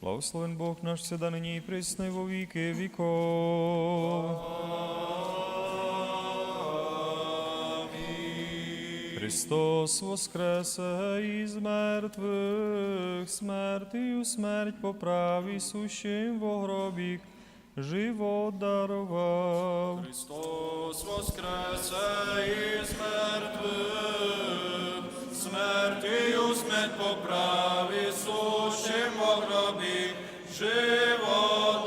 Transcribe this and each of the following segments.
Благословен Бог наш всегда нині і присно, і во віки віков. Христос воскресе із мертвих, смертію смерть поправ і сущим во гробі живот дарував. Христос воскресе із мертвих, смертію смерть поправ, Ісусе, в гробі, живот.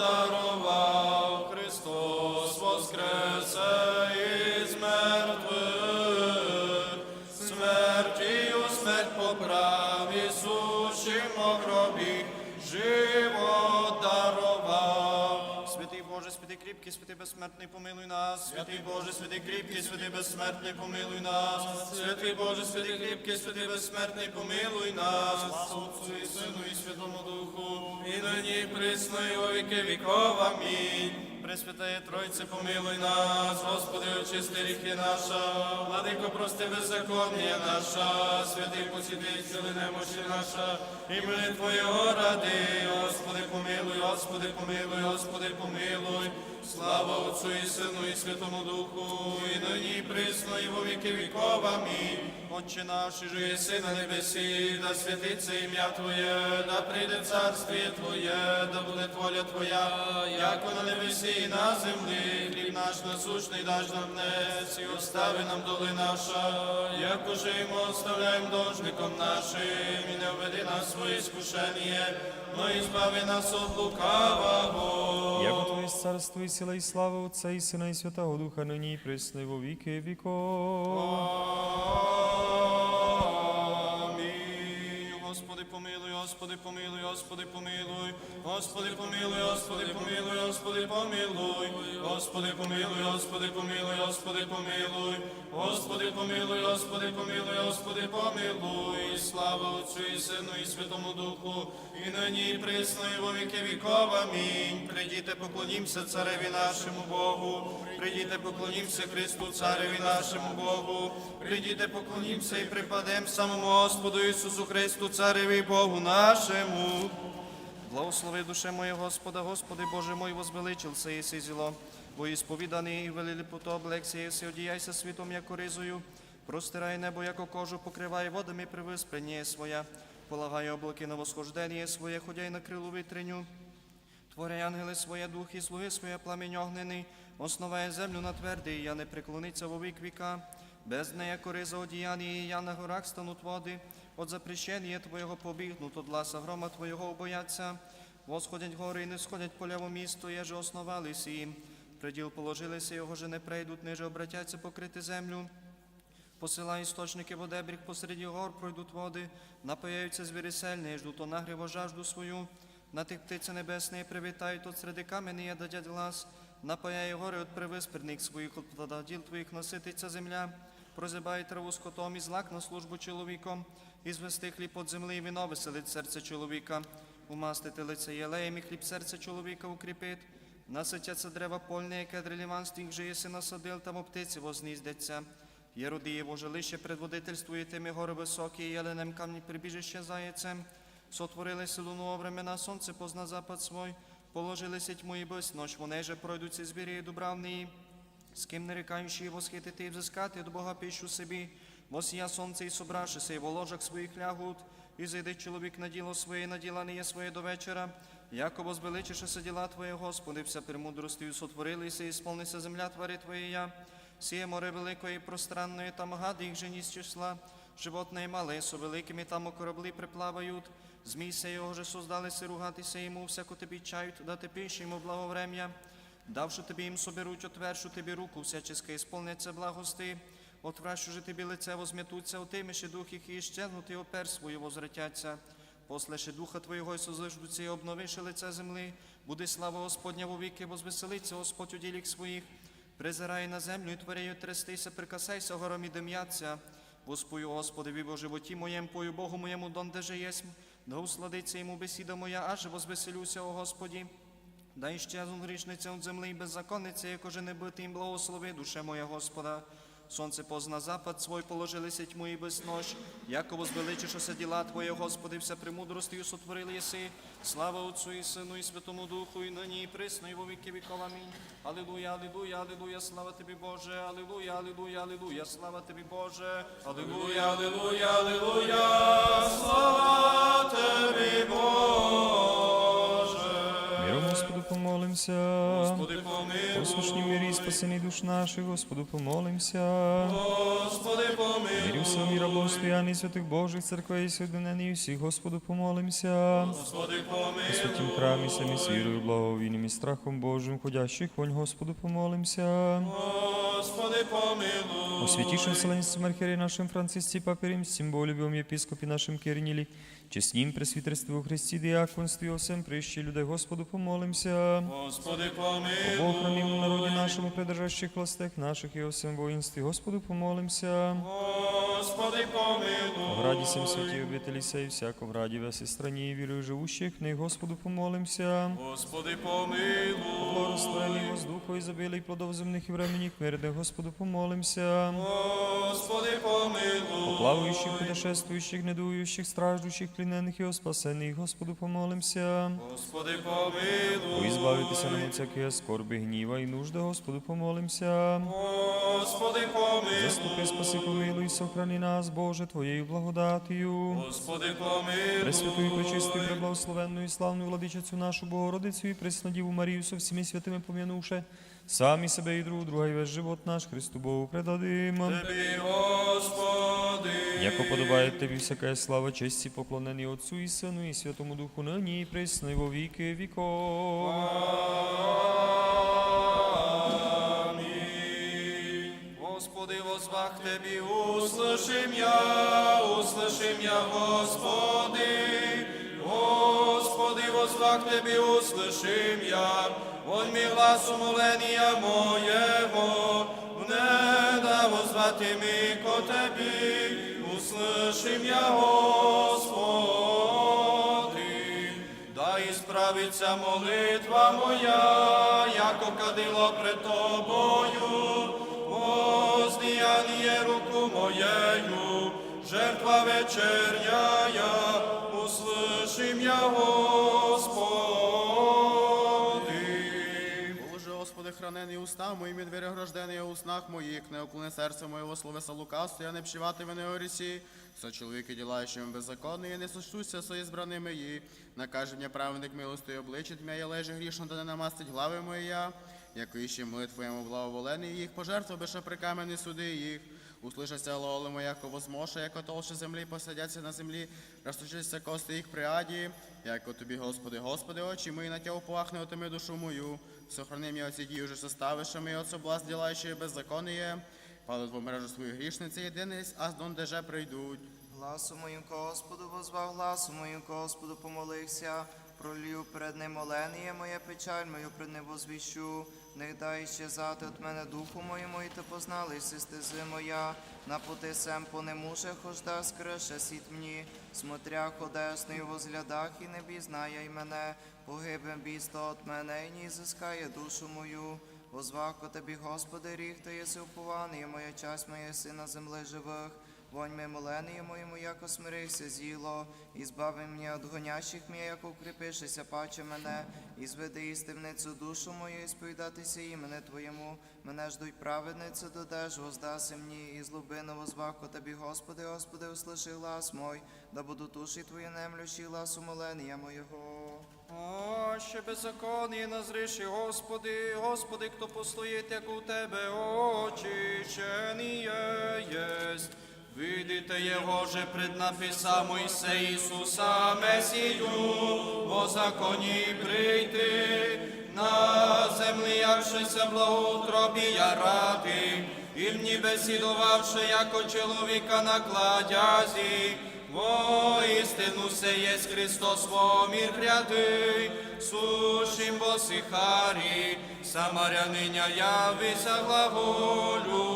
Святий кріпкий, святий безсмертний, помилуй нас. Святий Боже, святий кріпкий, святий безсмертний, помилуй нас. Святий Боже, святий кріпкий, святий безсмертний, помилуй нас. Отцю і Сину і Святому Духу, і нині і присно, і во віки віков. Амінь. Пресвятає Тройце, помилуй нас, Господи, очисти ріхи наша, владико, прости беззаконня наша, святий посіди, сили немощі наша, імені Твоєго ради, Господи, помилуй, Господи, помилуй, Господи, помилуй, слава Отцю і Сину і Святому Духу, і нині присно, і во віков. Амінь. Отче наш, і же єси на небесі, да святиться ім'я Твоє, да прийде царствіє Твоє, да буде воля Твоя, яко на небесі і на землі, хліб наш насущний даж нам днес, і остави нам доли наша, як уже ми оставляємо должником нашим, і не введи нас в своє скушення, но избави нас от лукавого. Яко Твоє царство і сила і слава Отця і Сина і Святого Духа нині і пресне во віки віков. Амінь. Господи, помилуй, Господи, помилуй, Господи, помилуй, Господи, помилуй, Господи, помилуй, Господи, помилуй, Господи, помилуй, Господи, помилуй, Господи, помилуй, Господи, помилуй, Господи, помилуй, Господи, помилуй, слава Отцю і Сину і Святому Духу, і нині і присно, і во віки віков. Амінь. Прийдіте, поклонімся цареві нашому Богу, прийдіте, поклонімся Христу, цареві нашому Богу, прийдіте, поклонімся і припадем самому Господу Ісусу Христу, цареві Богу нашому. Благослови душе моє Господа, Господи Боже мой, возвеличился єси зіло, бо ісповіданий і велили пото облекся єси, одіяйся світом, як ризою, простирай небо, яко кожу, покривай водами привиспрення своя, полагай облаки на восхождення своє, ходяй на крилу вітреню. Твори ангели своє дух і слуги своє пламінь огнений, основає землю на твердий, я не преклониться во вік віка. Без нея кориза одіяння, і я на горах стануть води, от запрещення Твоєго побігнут, от гласа грома Твоєго обояться. Восходять гори і не сходять поля во місто, еже основались їм. Приділ положилися, його же не прийдуть, ниже обратяться покрити землю. Посилай істочники водебріг посереді гор пройдуть води, напояються звірі сельні, ждуть то нагріво жажду свою. На тих птиці небесні привітають, от середи камені дадять глас. Напояє гори от привиспірник своїх, от плододіл твоїх насититься земля. Прозибає траву скотом і злак на службу чоловіком. І звести хліб от земли, і віно веселить серце чоловіка. Умастити лице єлеєм, і хліб серце чоловіка укріпить. Наситяться дерева польне, яке дреліванстві вже єси насадил, там о птиці возніздяться. Єродієво жилище предводительствує тими гори високі, єленем камні прибіжище заяцем. Сотворили луну времена, сонце позна запад свой, положили тьму і без ночь, вони же пройдуться звірі і дубравні. З ким не рекаючи восхитити і взискати до Бога пищу собі, восія сонце і собравшися, і в ложах своїх лягут, і зайде чоловік на діло своє, на діла не є своє до вечора. Яко звеличишеся діла Твоє, Господи, вся премудростю сотворилися, і сповнися земля твари Твоєя. Сіє море великої пространної, там гади їх жені з числа, животне і мале, со великими там кораблі приплавають. Змійся його же создалися ругатися йому, всяко тобі чають, дати пищу йому благоврем'я. Давши тобі їм соберуть, отвершу тобі руку, всяческа ісполняться благости. Отвращу же тобі лице возм'ятуться, отимеши дух їх і щезнути, опер свою возвратяться. Послеше духа Твоєго і созиждуться, і обновиши лице земли. Буде слава Господня вовіки, возвеселиться Господь у діліх своїх. Призирай на землю і творею трястися, прикасайся гором і дим'яться. Воспою, Господи, віво животі моєм, пою Богу моєму, донде же єсмь, да усладиться йому бесіда моя, аж возвеселюся, о Господі. Дай щезун грішниця від земли і беззаконниця, як уже не бити їм благослови, душе моя Господа. сонце позна запад свой положилися тьму і безнощ. Яко возвеличишося діла Твоє, Господи, вся премудростю сотворили єси. Слава Отцу і Сину, і Святому Духу, і нині, і присно, і во віки віков. Амінь. Алілуя, алілуя, алілуя, слава Тобі, Боже, алілуя, алілуя, алілуя, слава Тобі, Боже, алілуя, алілуя, алілуя, слава Тобі, Боже. Помолимся. Господи, помилуй, Послушні мирі і спасений душ наших, Господу помолимся. Господи, помилуй, Мирю все міра благостоянний святих Божих церквей, соєднаний всіх, Господу помолимся. Господи, У помилуй, святім храмі самі з вірою, благовійним і страхом Божим, ходящих вонь, Господу помолимся. Господи, помилуй. У святейшем вселенстве архиерея нашим Франциске Паперим, Римским, Болюбивом епископе нашим Кирниле, честним пресвитерству Христе, диаконстве, о всем прище людей, Господу помолимся. Господи, О помилуй. Бог храним народе нашему, придержащих властях наших и о всем воинстве, Господу помолимся. Господи, помилуй. В раді сим святі обителі сей, всяко в раді весі страні, і вірою живущих, не них, Господу помолимся. Господи, помилуй. Благорастворені воздуху, ізобілий плодов земних і временних мирних, Господу помолимся. Господи, помилуй. Плавающих, путешествующих, недующих, страждущих, пленених і оспасених, Господу помолимся. Господи, помилуй. Избавитися нам від всякої скорби, гніва і нужди, Господу помолимся. Господи, помилуй. Заступи, спаси, помилуй, сохрани нас, Боже, Твоєю благодатію. Господи, помилуй. Пресвятую, пречистую, преблагословенную і славну владичицю нашу Богородицю і Преснодіву Марію со всіми святими пом'янувши, самі себе і друг друга, і весь живот наш Христу Богу предадим. Тобі, Господи. Яко подобає тобі всяка слава, честь і поклонені Отцу і Сину, і Святому Духу, нині і присно, і во віки віков. Аминь. Господи, возвах Тебе, услышим я, услышим я, Господи. Господи, возвах Тебе, услышим я, вонь ми гласу моления моего, не ми ко Тебе, услышим я, Господи. Да ісправиться молитва моя, яко кадило пред тобою, воздіяння руку моєю, жертва вечерняя, услышим я, Господи. Хранений уста моїм двері ограждений у снах моїх, не оклони серце моєго словеса лукавства, я не вщивати мене орісі. Со чоловіки ділаючим беззаконно, я не сощуся со ізбраними її. Накаже мені праведник милостою обличить м'я, я лежа грішно, та не намастить глави моя. Яко іще молитвоєму благоволений їх, пожертву беша при камені суди їх. Услышаться лоли моя, возмоша, яко толще землі, посадяться на землі, розточаться кости їх при аді, яко тобі, Господи, Господи, очі мої на тя уплахне отими душу мою. Сохрани мені оці дії уже составишами, от соблазн ділаючи беззаконніє. Падуть в мережу свою грішниці єдиний, а з дон деже прийдуть. Гласу мою Господу возвав, гласу мою Господу помолився, пролію перед ним оленіє моя печаль, мою пред ним возвіщу. Не дай щезати от мене духу моєму, і ти познали стези моя. На пути сем по немуше хожда, скрише сіт мені, смотря ходесною возглядах, і не бізнає й мене, погибем бісто от мене, і не зискає душу мою. Возвако тобі, Господи, ріг, ти єси упований, моя часть моя си на землі живих. Вонь ми молений моєму, яко смирився зіло, і збави мене від гонящих мій, яко укріпишися, паче мене, і зведи із темницю душу мою, і сповідатися імене Твоєму. Мене ждуть праведниці, додеж, воздаси мені, і злобину возвако тобі, Господи, Господи, услиши глас мой, да буду туші Твої немлющі гласу молення моєго. О, ще беззаконні назріші, Господи, Господи, хто постоїть, як у Тебе очищеніє єсть. Видите Його же пред написа Мойсей Ісуса Месію, во законі прийти, на землі явшися благоутробі я ради, і в ній бесідувавши, яко чоловіка на кладязі, Воістину се єсть Христос помір гряди, сушим босихарі, самаряниня явися глаголющим.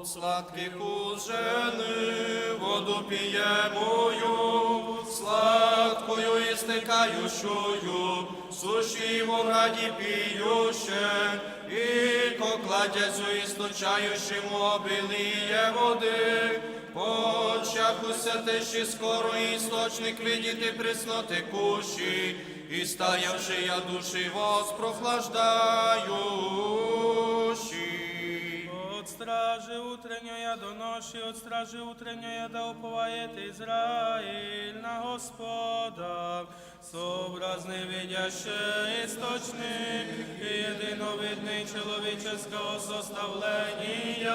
От сладких ужини воду п'ємою, сладкою і стикающую, суші в ограді піюще, і кокладязю істочающему обиліє води, Почахуся тиші скоро істочник видіти пресноти кущі, і стаявши я душі. От стражи утренньої до ночі, от стражи утренньої да уповает Израиль на Господа. Сообразный видящий источник и единовидный человеческого составления,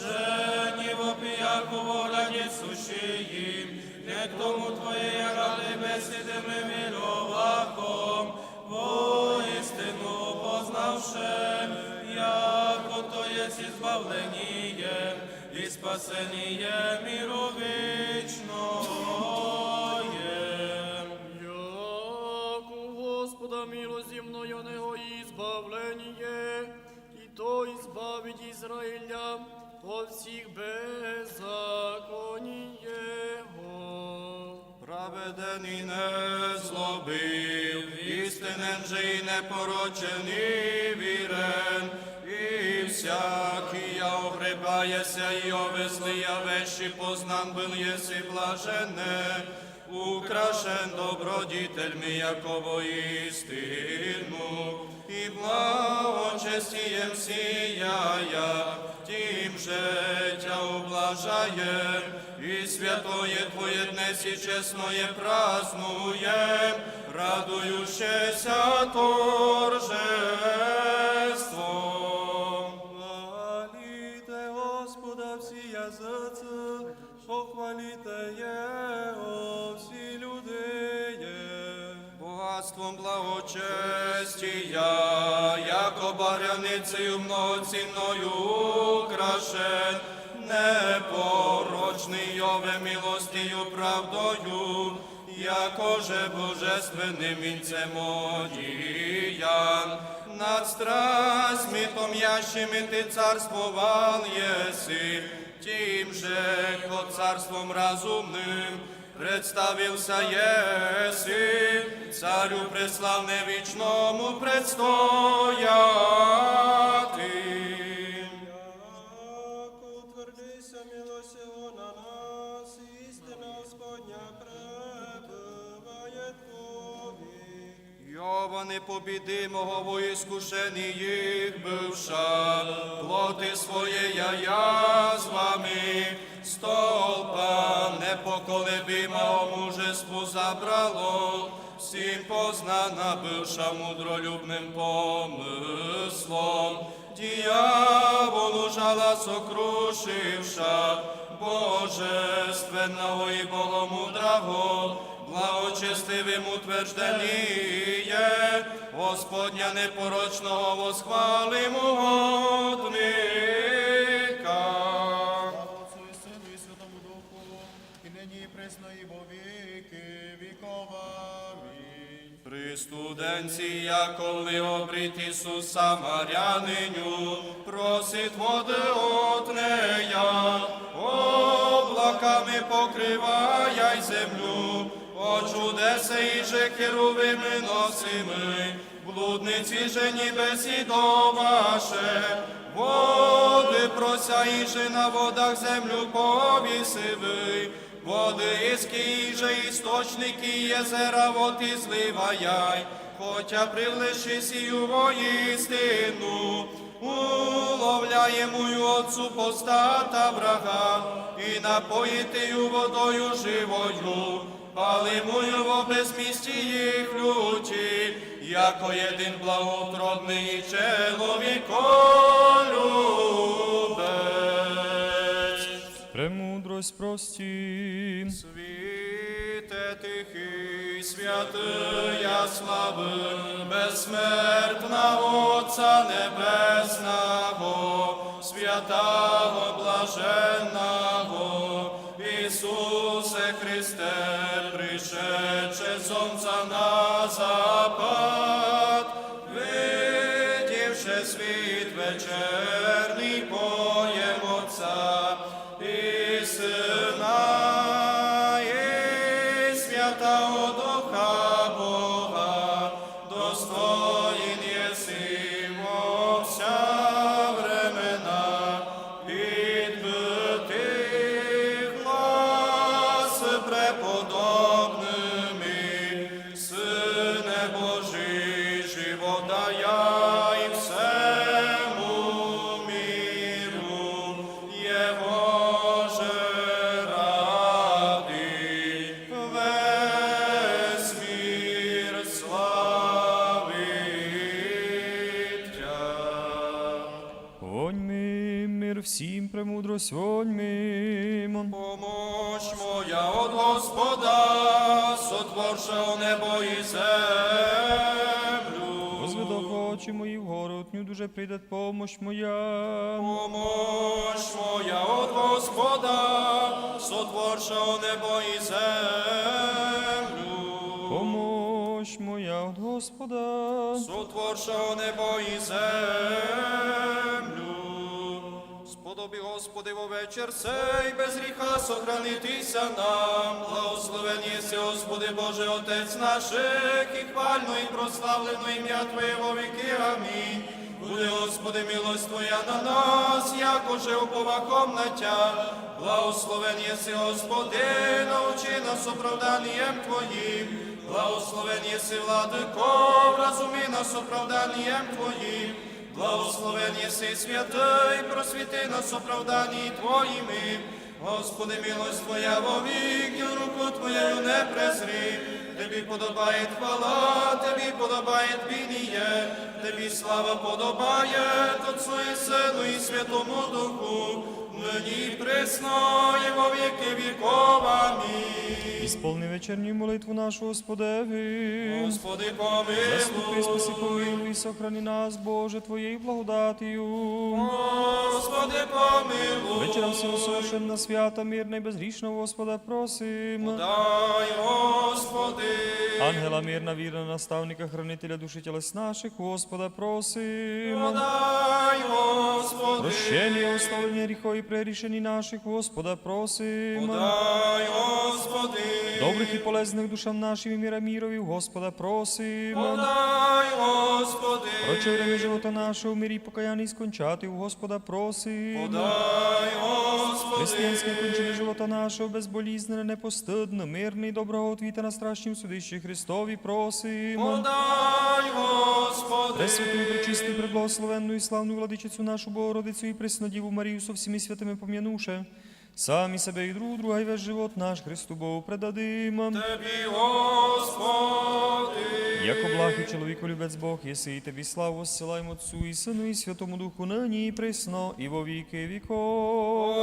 же не вопияку вороне сущим, не к тому твоей рады беседами мироваком, воистину познавши, яко то есть избавление и спасение миру вечное. Як у Господа милоземною Него избавление, и то избавить Израиля от всех беззаконий Его. Праведен і не злобив, істинен же і непорочен, і вірен, і всякий я огребаяся, і овесли я вещи познан был, єси блажене, украшен добродітельми, яково істину, і благочестієм сіяя, тим же тя і святоє Твоє днес і чесноє празнує, радуючеся торжеством. Богатством благочестія, яко баряницею многоцінною украшен, непорочний Йове милостію правдою, яко же божественним вінцем одіян. Над страстьми томящими ти царствовал єси, тим же, ко царством разумним, представився єси, царю преславне вічному предстояти. Утвердися милость на нас, істина Господня пребывает повік. Йова непобідимого во іскушені їх бивша, плоти своєя я з вами, столпа непоколебимого мужеству забрало, всім познана бивша мудролюбним помислом, діяволу жала сокрушивша, божественного і боломудрого, благочестивим утвержденіє, Господня непорочного восхвалимо Амінь. При студенці, яковли обрит Ісус Самаряниню, просить води от нея, облаками покриває землю, о чудеси і же херувими носими, блудниці же небесі до ваше, води прося і же на водах землю повісиви, Води же істочники єзера вот і зливаяй, хоча привлеши сію воїстину, уловляємую отцу постата врага, і напоїтию водою живою, палимую в безмісті їх люті, яко єдин благоутробний чоловіколюбець. Премудрость прості. Світе тихий, святия слави, безсмертного Отця Небесного, святого блаженного, Ісусе Христе, пришедше сонця на запад, видівши світ вечерний, премудрость воньми. Помощь моя от Господа, сотворшего небо і землю. Возведох очі мої вгору, от дуже прийде помощь моя. Помощь моя от Господа, сотворшего небо і землю. Помощь моя от Господа. Сотворшого небо і землю. Сподоби, Господи, во вечір сей, без гріха сохранитися нам. Благословен єси, Господи Боже, Отець наших, і хвально і прославлено ім'я Твоє во віки. Амінь. Буде, Господи, милость Твоя на нас, як уже уповахом на Тя. Благословен єси, Господи, научи нас оправданням Твоїм. Благословен єси, владико, розумі нас оправданням Твоїм. Благословен єси святий, просвіти нас оправданні Твоїми. Господи, милость Твоя вовік, і руку Твоєю не презри. Тобі подобає хвала, Тобі подобає твініє, Тобі слава подобає Отцу і Сину і Святому Духу, нині і во віки віков. Амінь. Ісполни вечерню молитву нашу Господеві. Господи, Заступи, спаси, помилуй. помилуй, і сохрани нас, Боже, Твоєю благодатію. Господи, помилуй. Вечером всього совершенно свята, мирна і безгрішного Господа просим. Дай, Господи. Ангела мирна, вірна, наставника, хранителя душі тілес наших, Господа просим. Подай, Господи. Прощення, оставлення гріхов і прегрішені наших, Господа просимо. Подай, Господи. Добрих і полезних душам нашим і міра мірові, Господа просим. Подай, Господи. Проче живота нашого в мирі покаянний скончати, у Господа просим. Подай, Господи. Християнське кончини живота нашого, безболізнене, непостидно, мирний, доброго отвіта на страшнім судищі Христові просим. Подай, Господи. Пресвятую, пречисту, преблагословенну і славну владичицю нашу Богородицю і преснодіву Марію со всіми святими пом'янувши, самі себе і друг друга, і весь живот наш Христу Богу предадим. Тобі, Господи. Яко благий чоловіку любець Бог, єси і тобі славу осилаємо Отцу і Сину і Святому Духу нині і присно, і во віки віков.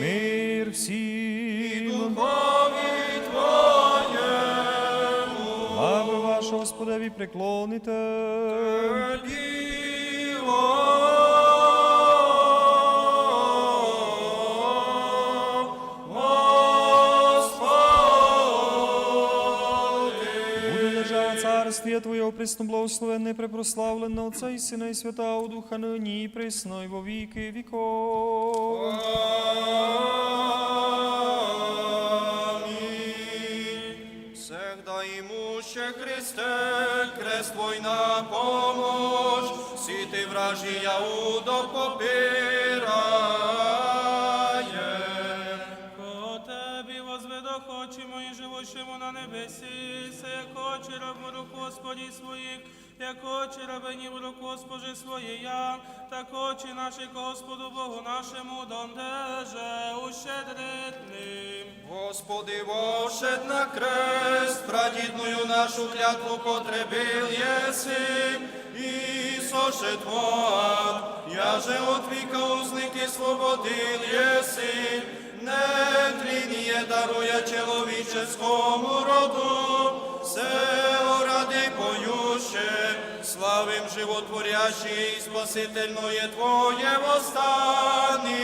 Мир всім. Слави вашого Господеві преклоните. Тобі, присно благословенне, препрославлено Отця і Сина і Святого Духа нині і присно, і во віки віков. Амінь. Всегда имуще Христе, крест твой на помощь, си ти вражі Яудо попирає. По Тебі возведох очі мої живущему на небесі, се як очі раб в рук Господі своїх, як очі рабині в рук Госпожи своєя, так очі наші Господу Богу нашому дондеже ущедритним. Господи, вошед на крест, прадідную нашу клятву потребил єси, і сошед вон, я же от віка узники свободил єси, не тлініє дарує чоловіческому роду, все ради поюще, славим животворящий, спасительное Твоє восстаніє.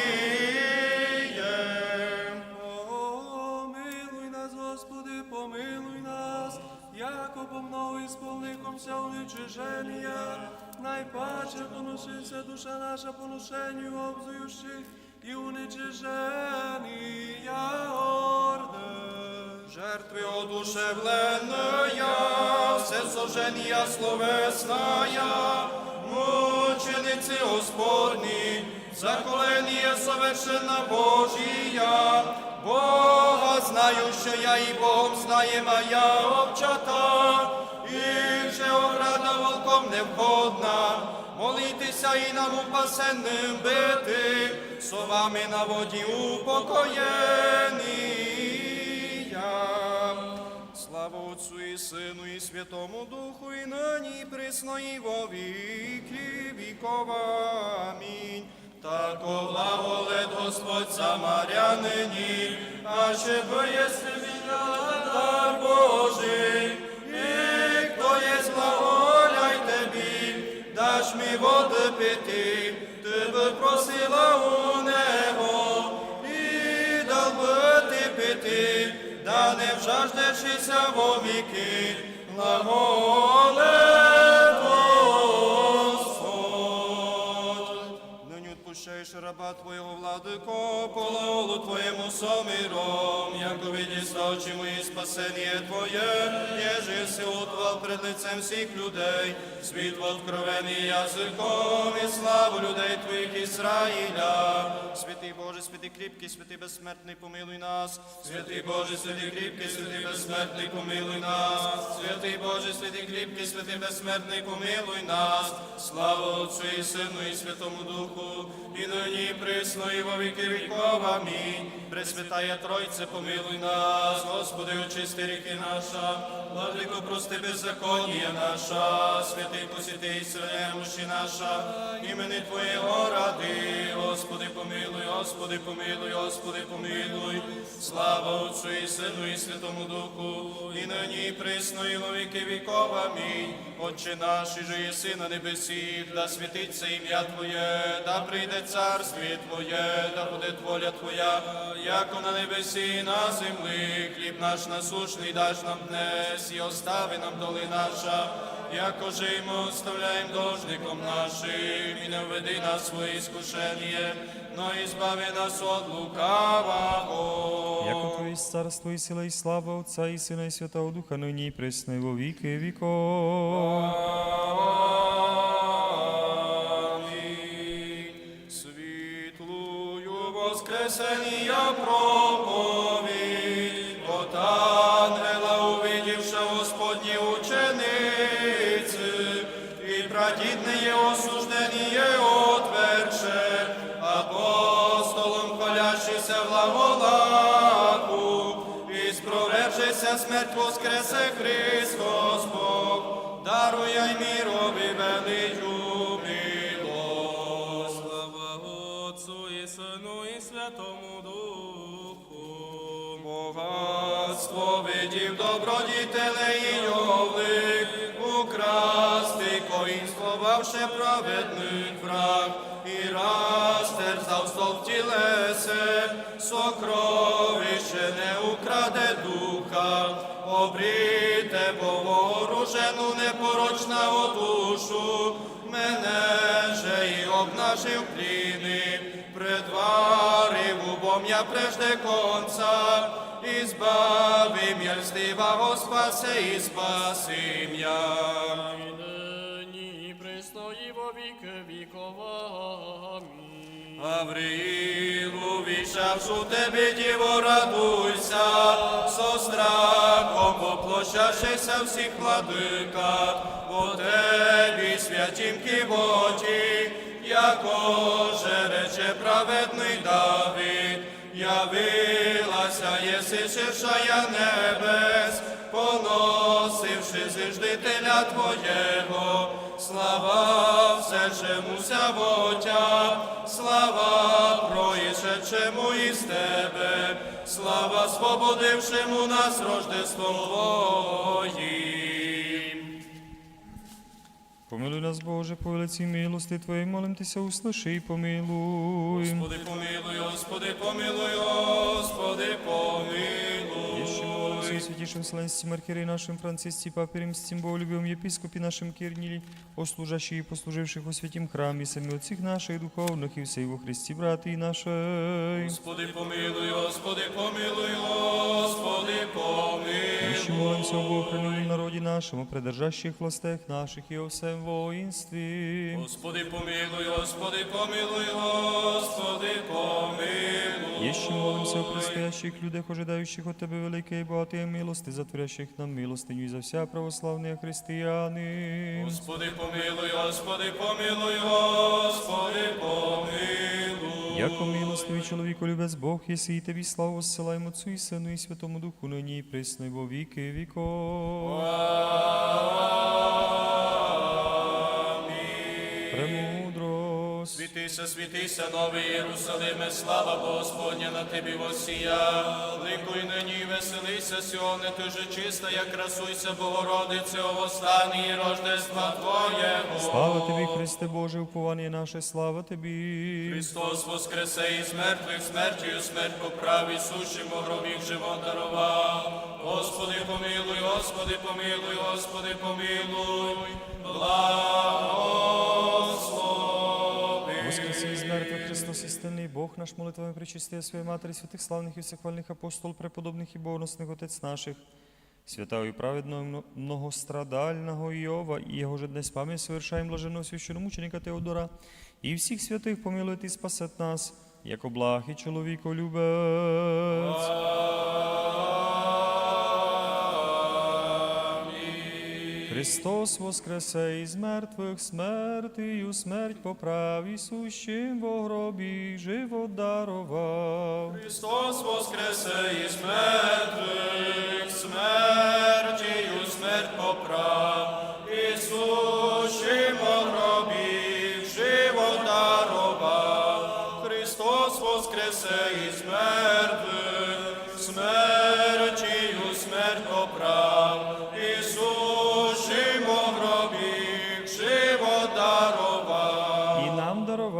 Помилуй нас, Господи, помилуй нас, яко по мною ісполником вся уничиження, найпаче поношися душа наша поношенню обзующих і уничижені орде. Жертви одушевленная, все сожжения словесная, мученицы Господни, заколение совершенно Божия, Бога знающая и Богом знаемая овчата, і же ограда волком не входна, молитися і нам упасенним бити, словами на воді упокоєні. Слава Отцу і Сину, і Святому Духу, і нині, присно, і во віки віков. Амінь. Тако благолет Господь самарянині, а ще єси дар Божий, і хто є благоляй тобі, даш ми води пити, тебе просила у небо, да не вжаждешися во віки, раба Твоєго, владико, по лаолу Твоєму somиrom, яко видіста очі мої спасення Твоє, єже си утвал пред лицем всіх людей, світ откровений язиком і славу людей Твоїх Ізраїля. Святий Боже, святий кріпкий, святий безсмертний, помилуй нас. Святий Боже, святий кріпкий, святий безсмертний, помилуй нас. Святий Боже, святий кріпкий, святий безсмертний, помилуй нас. Слава Отцю і Сину і Святому Духу, і нині і присно, і во віки віков. Амінь. Пресвятая Тройце, помилуй нас, Господи, очисти ріки наша, владико, прости беззаконія наша, святий посіти і немощі наша, імени Твоєго ради, Господи, помилуй, Господи, помилуй, Господи, помилуй. Слава Отцю і Сину і Святому Духу, і нині і присно, і во віки віков. Амінь. Отче наш, і же єси на небесі, да святиться ім'я Твоє, да прийде царствіє Твоє, да буде воля Твоя, яко на небесі і на землі. Хліб наш насушний даш нам днес, і остави нам доли наша, яко же й ми оставляємо должником нашим, і не введи нас в своє іскушення, но і збави нас от лукавого. Яко Твоє є царство і сила і слава Отця і Сина і Святого Духа, нині і присно, і во віки віков. Воскресення проповідь, от ангела увидівши Господні учениці, і прадідне осужденіє отверше, апостолом хвалящийся в глаголаху, і спровержися смерть воскресе Христ Господь, дарує й мірові величу і йовлик, украсти коїн сховавши праведний враг, і раз терзав стол в тілесе, сокровище не украде духа, обріте бо вооружену непорочна душу, мене же і обнажив пліни, предварив я прежде конца, і збавим я льстивого спасе і спасим я. І нині і присно, і во віки віков. Амінь. Гавриїлу, війшавшу тебе, діво, радуйся, со страхом поплощавшися всіх владика, по тебі святім кивоті, яко же рече праведний Давид, явилася єси ширшая небес, поносивши зиждителя Твоєго, слава всешемуся вотя, слава проїшедшему із тебе, слава свободившему нас рождеством Твоїм. Помилуй нас, Боже, по велиці милости Твоєї, молимтеся, услиши і помилуй. Господи, помилуй, Господи, помилуй, Господи, помилуй. Святейшем Вселенстве Маркире нашим Франциске, Папе Римским, Боголюбивом епископе нашим Кирниле, о служащих и послуживших во святім храмі, самі отців наших духовних і всей во Христі, брати і нашей. Господи помилуй, Господи помилуй, Господи помилуй. Ще молимся об охранимом народі нашому, придержащих властях наших і о всем воїнстві. Господи помилуй, Господи помилуй, Господи помилуй. Еще молимся о предстоящих людях, ожидаючих от Тебе великої і багатої милости, затворящих нам милостиню і за вся православні християни. Господи помилуй, Господи помилуй, Господи помилуй. Яко милостивий чоловіку любець Бог, єси і Тобі славу зсилаємо Отцу і Сину і Святому Духу, нині і присно, і во віки віков. Премудрость. Світися, світися, новий Єрусалиме, слава Господня на тебе восія. Ликуй нині, веселися, сьоне, ти же чиста, як красуйся, Богородице, о восстані і рождества Твоєго. Слава Тобі, Христе Боже, уповання наше, слава Тобі. Христос воскресе із мертвих, смертю смерть поправ, і сущим у гробіх живот дарував. Господи помилуй, Господи помилуй, Господи помилуй, благослови Воскресе из мертвых Христос истинный Бог наш молитвами причистия Своей Матери, святых славных и всехвальных апостол, преподобных и богоносных Отец наших, святого и праведного, и мно- многострадального Иова, и его же днес память совершаем блаженного священномученика Теодора, и всех святых помилует и спасет нас, яко благ и человеколюбец. Христос воскресе із мертвих смертію, смерть поправ, і сущим во гробі живот дарував. Христос воскресе із мертвих, смертію смерть поправ, Ісушим у гробі живо дарував. Христос воскресе із мертвих, смертію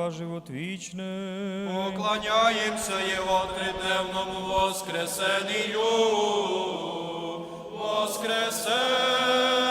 нам дарова живот вічний. Поклоняємося Його тридневному воскресенію. Воскресенію